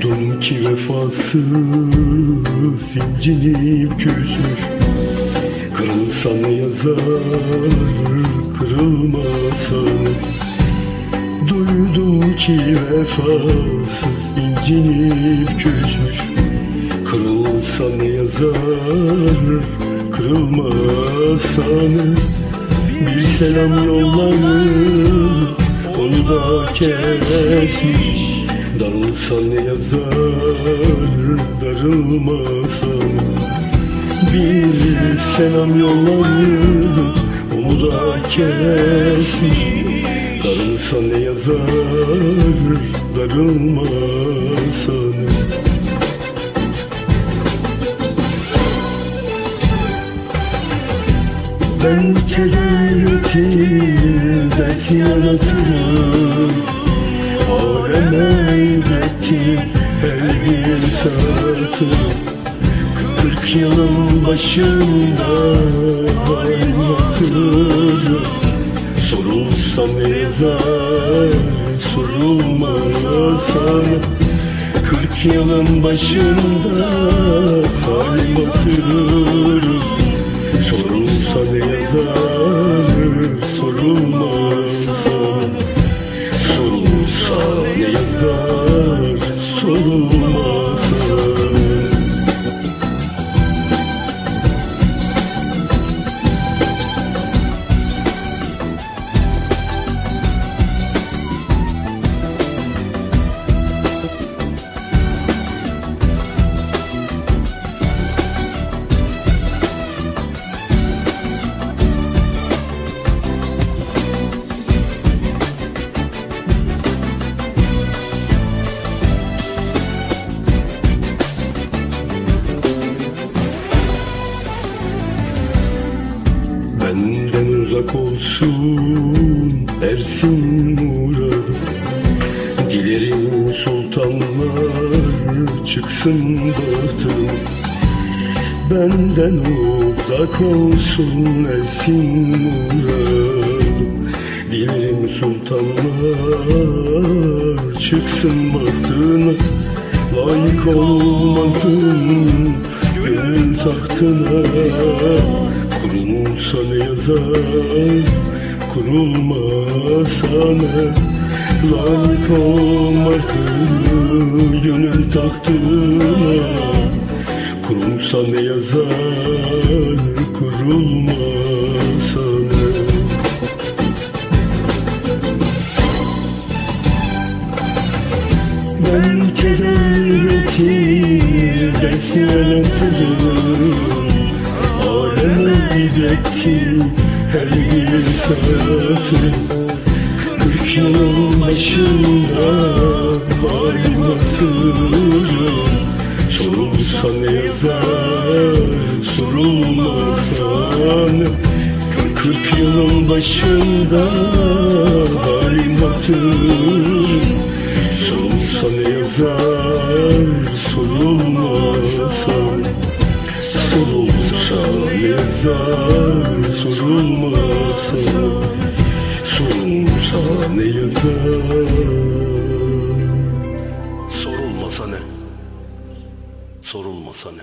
Duydum ki vefasız incinip küsmüş. Kırılsa ne yazar kırılmasa Duydum ki vefasız incinip küsmüş. Kırılsa ne yazar kırılmasa Bir selam yollanır onu da kesmiş Darılsa ne yazar darılmasa ne Bir selam yollanır onu da kesmiş Darılsa ne yazar darılmasa ne Ben keretimde yaratırım Aleme üretim her bir saatım Kırk yılın başında anlatırım Sorulsa ne yazar sorulmasa Kırk yılın başında halim hatırım uzak olsun Ersin muradım Dilerim sultanlar çıksın bahtım Benden uzak olsun Ersin muradım Dilerim sultanlar çıksın bahtına. Layık olmadım gönül tahtına. Kurulsa ne yazar kurulmasa ne Layık olmadım gönül tahtına. Kurulsa ne yazar kurulmasa ne Ben kederletim besmelettim Gidecektim her bir saati Kırk yılın başında halim hatırım Sorulsa ne yazar sorulmasa ne Kırk yılın başında halim hatırım Sorulsa ne yazar yazar sorulmasa Sorulsa ne yazar? Sorulmasa ne? Sorulmasa ne